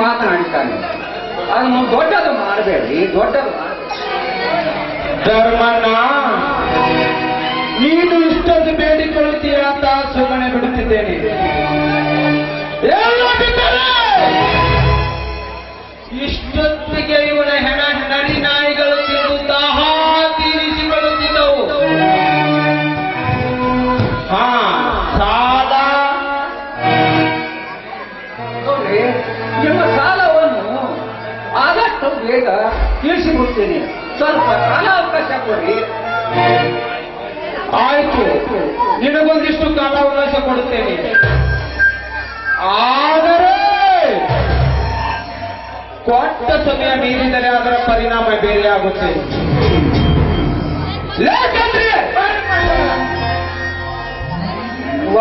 ಮಾತನಾಡಿದ್ದಾನೆ. ಅದನ್ನು ದೊಡ್ಡದು ಮಾಡಬೇಡಿ, ದೊಡ್ಡದು ಧರ್ಮಣ್ಣ, ನೀನು ಇಷ್ಟೊಂದು ಬೇಡಿಕೊಳ್ಳುತ್ತೀಯ ಅಂತ ಸುಮ್ಮನೆ ಬಿಡುತ್ತಿದ್ದೇನೆ ಇಷ್ಟೊತ್ತಿಗೆ ಇವನ ಹೆಣ, ನಡಿ ನಾಯಿಗಳು ತಿಂದು ತೀರಿಸಿಕೊಳ್ಳುತ್ತಿದ್ದವು ಹಾ ಆದಷ್ಟು ಬೇಗ ತೀರಿಸಿಬಿಡ್ತೀನಿ ಸ್ವಲ್ಪ ಕಾಲಾವಕಾಶ ಕೊಡಿ. ಆಯ್ತು. ನಿನಗೊಂದಿಷ್ಟು ಕಾಲಾವಕಾಶ ಕೊಡುತ್ತೇನೆ ಆದರೆ ಕೊಟ್ಟ ಸಮಯ ಮೀರಿದರೆ ಅದರ ಪರಿಣಾಮ ಬೇರೆ ಆಗುತ್ತೆ.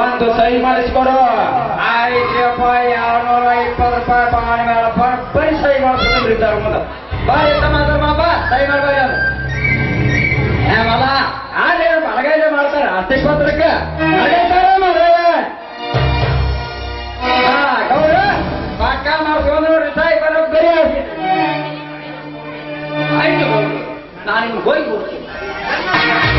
ಒಂದು ಸಹಿ ಮಾಡಿಸ್ಕೊಡು. ಆಯ್ತು ರೂಪಾಯಿ ಆರ್ನೂರ ಇಪ್ಪತ್ತು ರೂಪಾಯಿ ಪಾವನೆ ಮೇಲೆ ಬರೀ ಸಹಿ ಮಾಡಿಸ್ಕೊಂಡಿದ್ದಾರೆ ಬಾ ಎತ್ತಮ್ಮ ಧರ್ಮ ಬಾ ಸಹಿ ಮಾಡ್ಬಾರಿ ಅದು ಏಮಲ್ಲ ಆದ್ರೆ ಬಲಗೈಲೆ ಮಾಡ್ತಾರ ಅಷ್ಟೇ ಪತ್ರಕ್ಕೆ ನಾನು ಹೋಗಿ ಹಾ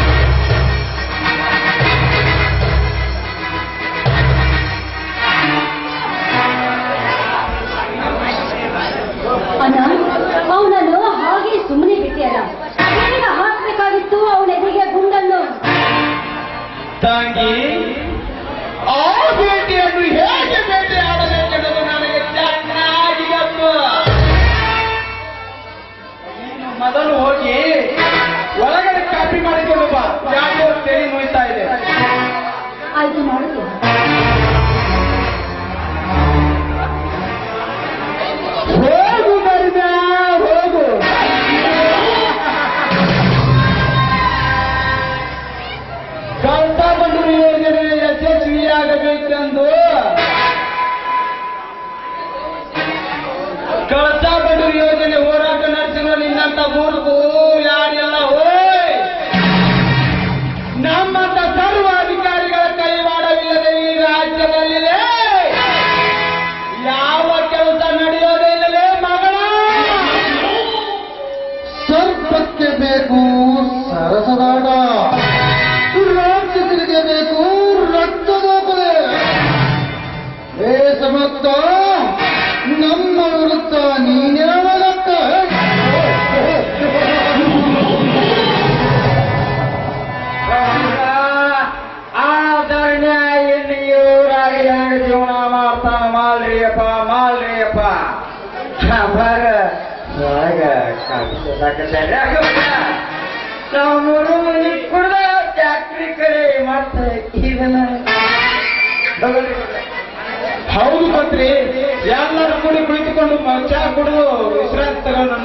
ತಂಗಿ. ಆ ಭೇಟಿಯನ್ನು ಹೇಗೆ ಭೇಟಿ ಆಡಬೇಕೆಂಬುದು ನನಗೆ ಚೆನ್ನಾಗಿ ಗೊತ್ತು. ನೀನು ಮೊದಲು ಹೋಗಿ ಒಳಗಡೆ ಕಾಪಿ ಮಾಡಿಕೊಂಡು ಬಾ. ಯಾಕೆ ತೆಲಿ ನೋಯ್ತಾ ಇದೆ. ಆಯ್ತು ಮಾಡುತ್ತೇನೆ ಯಶಸ್ವಿಯಾಗಬೇಕೆಂದು ಕಳ್ತ ಬಂಡೂರು ಯೋಜನೆ ಹೋರಾಟ ನಡೆಸಿರೋ ನಿನ್ನಂತ ಮೂರ್ಖು ಯಾರೆಲ್ಲ, ಹೋಯ್! ನಮ್ಮಂತ ಸರ್ವ ಅಧಿಕಾರಿಗಳ ಕೈವಾಡವಿಲ್ಲದೆ ಈ ರಾಜ್ಯದಲ್ಲಿದೆ. ಯಾವ ಕೆಲಸ ನಡೆಯೋದೇ ಇಲ್ಲವೇ ಮಗಳ ಸ್ವಲ್ಪಕ್ಕೆ ಬೇಕು. ನಮ್ಮ ನೀನೇ ನೀನ್ಯಾವಲಕ್ಕ ಆದರಣೆ ಇಲ್ಲಿ ಇವರಾಗಿ ಹೆಂಗ ಜೀವನ ಮಾಡ್ತಾನ. ಮಾಲ್ರಿಯಪ್ಪ ಮಾಲ್ರಿಯಪ್ಪ. ಬರ ಒಳಗ ನಾವು ನೋಡು ಈ ಕುಡ್ದ ಫ್ಯಾಕ್ಟ್ರಿ ಕಡೆ ಮತ್ತೆ ಇದನ್ನ ಹೌದು ಮಂತ್ರಿ ಎಲ್ಲರೂ ಕೂಡಿ ಕುಳಿತುಕೊಂಡು ಚಹಾ ಕುಡಿದು ವಿಶ್ರಾಂತಿ ತಗೊಂಡು